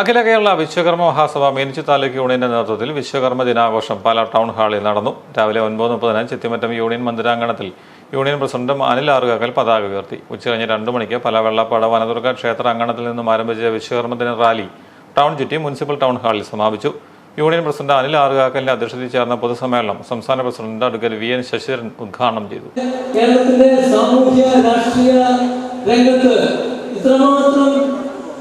അഖില കേരള വിശ്വകർമ്മ മഹാസഭ മീനച്ചി താലൂക്ക് യൂണിയന്റെ നേതൃത്വത്തിൽ വിശ്വകർമ്മ ദിനാഘോഷം പാലാ ടൗൺ ഹാളിൽ നടന്നു. രാവിലെ ഒൻപത് മുപ്പതിന് ചിത്തിമറ്റം യൂണിയൻ മന്ദിരാങ്കണത്തിൽ യൂണിയൻ പ്രസിഡന്റ് അനിൽ ആറുകാക്കൽ പതാക ഉയർത്തി. ഉച്ചകഴിഞ്ഞ് രണ്ടു മണിക്ക് പല വെള്ളപ്പാട് വനദുർഗ ക്ഷേത്ര അങ്കണത്തിൽ നിന്നും ആരംഭിച്ച വിശ്വകർമ്മ ദിന റാലി ടൗൺ ചുറ്റി മുനിസിപ്പൽ ടൗൺ ഹാളിൽ സമാപിച്ചു. യൂണിയൻ പ്രസിഡന്റ് അനിൽ ആറുകാക്കലിന്റെ അധ്യക്ഷതയിൽ ചേർന്ന പൊതുസമ്മേളനം സംസ്ഥാന president advocate V N Sasidharan ഉദ്ഘാടനം ചെയ്തു. കേരളത്തിന്റെ സാമൂഹ്യ രാഷ്ട്രീയ രംഗത്ത്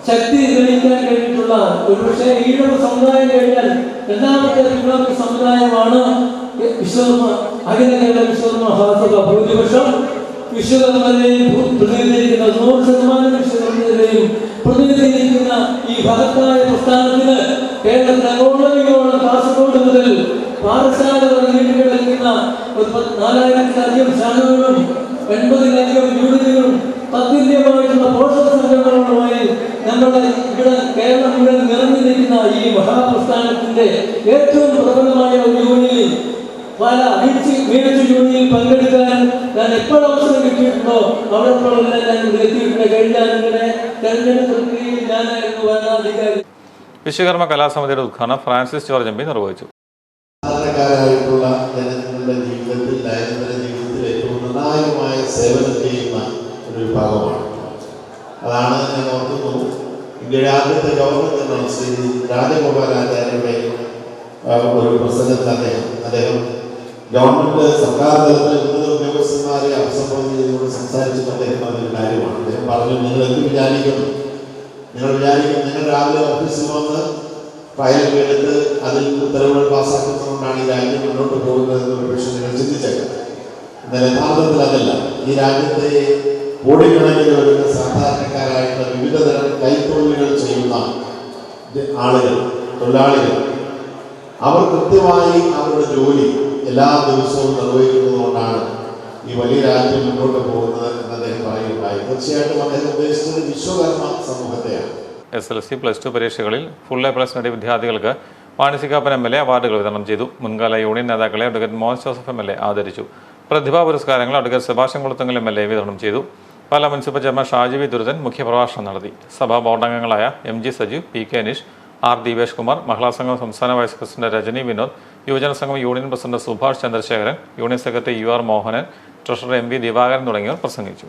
ശക്തി തെളിയിക്കാൻ കഴിഞ്ഞിട്ടുള്ള ഒരുപക്ഷെ ഈഴവ സമുദായം കഴിഞ്ഞാൽ രണ്ടാമത്തെ വിപ്ലവ സമുദായമാണ്. വിശ്വകർമ്മ അഖില കേരള വിശ്വകർമ്മ മഹാസഭ ഭൂരിപക്ഷം വിശ്വകർമ്മനെയും പ്രതിനിധീകരിക്കുന്ന നൂറ് ശതമാനം വിശ്വകർമ്മനെയും പ്രതിനിധീകരിക്കുന്ന ഈ ഭഗത്തായ പ്രസ്ഥാനത്തിന് കാസർഗോഡ് മുതൽ പാറശാല നാലായിരത്തിലധികം ശാലകളും എൺപതിലധികം മഹാപ്രസ്ഥാനത്തിന്റെ ഏറ്റവും പ്രബലമായ ഒരു യൂണിയനിൽ പല മീഴ്ച മീഴ്ച യൂണിയനിൽ പങ്കെടുക്കാൻ ഞാൻ എപ്പോൾ അവസരം കിട്ടിയിട്ടുണ്ടോ അവിടെപ്പോഴെല്ലാം ഞാൻ ഇവിടെ എത്തിയിട്ടുണ്ട് കഴിഞ്ഞ നിങ്ങളുടെ തെരഞ്ഞെടുപ്പ് പ്രക്രിയയിൽ ഞാനായിരുന്നു വരണാധികാരി വിശ്വകർമ്മ കലാസമിതിയുടെ ഉദ്ഘാടനം ഫ്രാൻസിസ് ജോർജ് എം പി നിർവഹിച്ചു. സാധാരണക്കാരായിട്ടുള്ള ജനങ്ങളുടെ ജീവിതത്തിൽ ദൈനംദിന ജീവിതത്തിൽ ഏറ്റവും നിർണായകമായ സേവനം ചെയ്യുന്ന ഒരു വിഭാഗമാണ്. അതാണ് ഞാൻ ഓർക്കുന്നു. ഇന്ത്യയുടെ ആദ്യത്തെ ഗവർണർ ജനറൽ ശ്രീ രാജഗോപാലാചാര്യയുടെ ഒരു പ്രസംഗത്തിൽ അദ്ദേഹം അദ്ദേഹം ഗവൺമെന്റ് സർക്കാർ തലത്തിലെ ഉന്നത ഉദ്യോഗസ്ഥന്മാരെ അഭിസംബോധന ചെയ്തുകൊണ്ട് സംസാരിച്ചിട്ട് അദ്ദേഹം പറഞ്ഞൊരു കാര്യമാണ്. അദ്ദേഹം പറഞ്ഞു നിങ്ങൾ എന്ത് വിചാരിക്കുന്നു? നിങ്ങൾ വിചാരിക്കും നിങ്ങൾ രാവിലെ ഓഫീസിൽ വന്ന് ഫയൽ എടുത്ത് അതിൽ ഉത്തരവുകൾ പാസ്സാക്കുന്നതുകൊണ്ടാണ് ഈ രാജ്യം മുന്നോട്ട് പോകുന്നത് എന്ന് പക്ഷേ നിങ്ങൾ ചിന്തിച്ചേക്കാം. എന്നാൽ യഥാർത്ഥത്തിൽ അതല്ല. ഈ രാജ്യത്തെ കോടിക്കണക്കിന് വരുന്ന സാധാരണക്കാരായിട്ടുള്ള വിവിധ തരം കൈത്തൊഴിലുകൾ ചെയ്യുന്ന ആളുകൾ തൊഴിലാളികൾ. അവർ കൃത്യമായി അവരുടെ ജോലി എല്ലാ ദിവസവും നിർവഹിക്കുന്നതുകൊണ്ടാണ് ഈ വലിയ രാജ്യം മുന്നോട്ട് പോകുന്നത് എന്ന് അദ്ദേഹം പറയുകയുണ്ടായി. തീർച്ചയായിട്ടും അദ്ദേഹം ഉദ്ദേശിച്ചത് Vishwakarma സമൂഹത്തെയാണ്. S L C plus two പരീക്ഷകളിൽ ഫുൾ എ പ്ലസ് നേടിയ വിദ്യാർത്ഥികൾക്ക് മാനസികാപ്പൻ എം എൽ എ അവാർഡുകൾ വിതരണം ചെയ്തു. മുൻകാല യൂണിയൻ നേതാക്കളെ advocate Mohan Joseph M L A ആദരിച്ചു. പ്രതിഭാ പുരസ്കാരങ്ങൾ advocate Subhashan Kulathungal M L A വിതരണം ചെയ്തു. Pala municipal chairman Shaji V ദുരിതൻ മുഖ്യപ്രഭാഷണം നടത്തി. സഭാ ബോർഡംഗങ്ങളായ M G Sajeev P K Aneesh R Deepesh Kumar മഹിളാ സംഘം സംസ്ഥാന വൈസ് പ്രസിഡന്റ് രജനി വിനോദ് യുവജന സംഘം union president Subhash Chandrasekharan union secretary U R Mohanan treasurer M V Divakaran തുടങ്ങിയവർ പ്രസംഗിച്ചു.